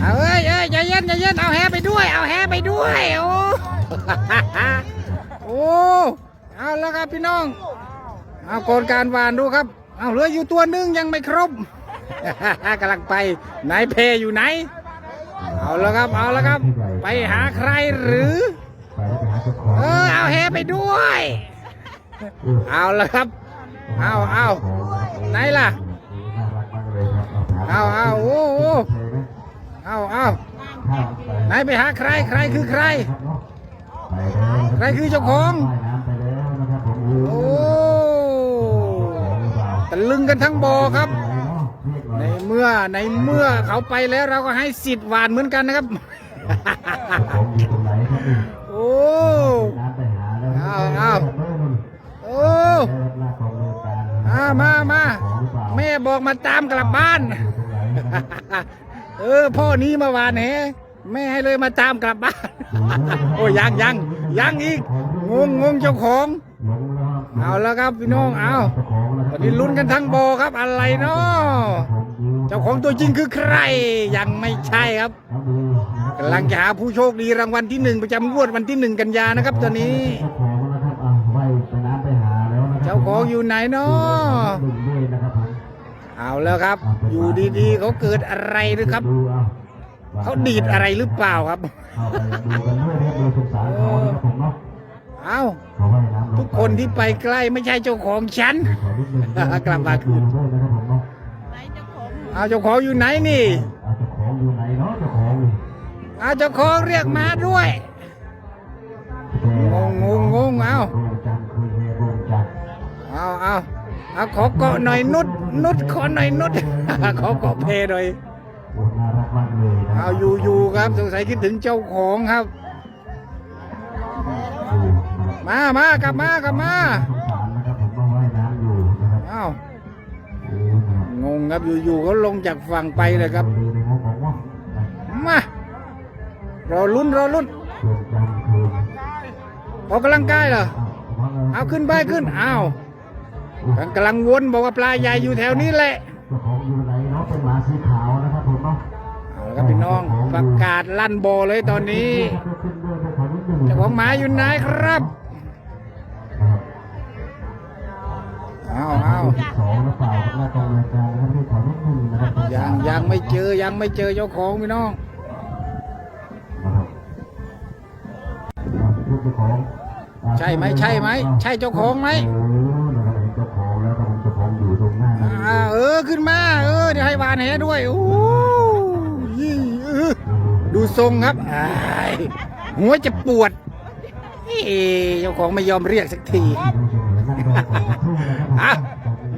เอาเอ้ยเอ้ยใจเย็นใจเย็นเอาแฮไปด้วย เอาแฮไปด้วย โอ้ โอ้ เอาแล้วครับพี่น้อง เอาโกนการหวานดูครับ เอาเหลืออยู่ตัวหนึงยังไม่ครบกำลังไปไหนเพอยู่ไหน เอาแล้วครับ เอาแล้วครับ ไปหาใครหรือไปแล้วไปหาเจ้าของเออ เอาแฮไปด้วย เอาแล้วครับ เอาเอาไหนล่ะน่ารักมากเลยครับเอาเอาโอ้โห เคยไหมเอาเอาข้ามไปไหนไปหาใครใครคือใครครับเนาะไปแล้วใครคือเจ้าของว่ายน้ำไปแล้วนะครับผมโอ้ของหรือเปล่าตะลึงกันทั้งบ่อครับไปเนาะเรียกหน่ในอยเมื่อในเมื่อเขาไปแล้วเราก็ให้สิทธิ์หวานเหมือนกันนะครับของอยู่ตรงไหนครับนี่โอ้น้ำไปหาแล้วเอาเอาโอ้หน้าของโรงการอ่ามามาของหรือเปล่าแม่บอกมาตามกลับบ้าน เออ พ่อนี้มาวานแหแม่ให้เลยมาตามกลับบ้าน โอ้ยังยังยังอีก งงงงเจ้าของ เอาแล้วครับพี่น้อง เอาเจ้าของแล้วคตรัอนนี้ลุ้นกันทั้งบอครับอะไรเนาะเจ้าของตัวจริงคือใคร ยังไม่ใช่ครับกำลังจะหาผู้โชคดีรางวัลที่หนึ่งประจำงวดวันที่หนึ่งกันยานะครับตอนนี้ เจ้าของอยู่ไหนเนาะ เอาแล้วครับ อยู่ดีๆเขาเกิดอะไรหรือครับดูเอาเขาดีดอะไรหรือเปล่าครับเอาไปดูกันด้วยนะครับดูสงสารเขานะครับผมเนาะเอาเขาว่ายน้ำลงทุกคนที่ไปใกล้ไม่ใช่เจ้าของฉันขอนิดนึงด้วยกลับมาคืนดูด้วยนะครับผมเนาะเอาเจ้าของอยู่ไหนนี่เอาเจ้าของอยู่ไหนเนาะเจ้าของนี่เอาเจ้าของเรียกมาด้วยงงงงงเอาโรงจันทร์คุยเฮโรงจันทร์เอาเอา เอาขอเกาะหน่อยนุดนุดขอหน่อยนุดขอเกาะเพหน่อยโอ้น่ารักมากเลยนะเอาอยู่อยู่ครับ สงสัยคิดถึงเจ้าของครับดูนะครับมามากลับมากลับมาสงสารนะครับผมว่าว่ายน้ำอยู่นะครับเอาโอ้นะครับงงครับอยู่อยู่เขาลงจากฝั่งไปเลยครับดูในห้องของว่ามารอลุ้นรอลุ้นโรงจันทร์คืนออกกำลังกายเหรอเอาขึ้นไปขึ้นเอา กำลังวนบอกว่าปลาใหญ่อยู่แถวนี้แหละเจ้าของอยู่ไหนเนาะเป็นหมาสีขาวนะครับผมเนาะเอาละครับพี่น้องประกาศลั่นโบอเลยตอนนี้เจ้าของหมาอยู่ไหนครับเอาเอาสองหรือเปล่าหน้ากองรายการนะครับที่ขอนิดนึงนะครับยังยังไม่เจอยังไม่เจอเจ้าของพี่น้องนะครับลูกเจ้าของใช่ไหมใช่ไหมใช่เจ้าของไหมโอ้นะครับ เจ้าของแล้วครับผมเจ้าของอยู่ตรงหน้านั่นอ่าเออขึ้นมา เออเดี๋ยวให้วานแหด้วยโอ้ยเออดูทรงครับอ้ายหัวจะปวดเอ้เจ้าของไม่ยอมเรียกสักทีอะ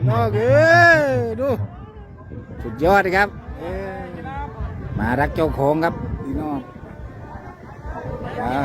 นอกเอ้ยดูสุดยอดนะครับมารักเจ้าของครับพี่น้องอ่า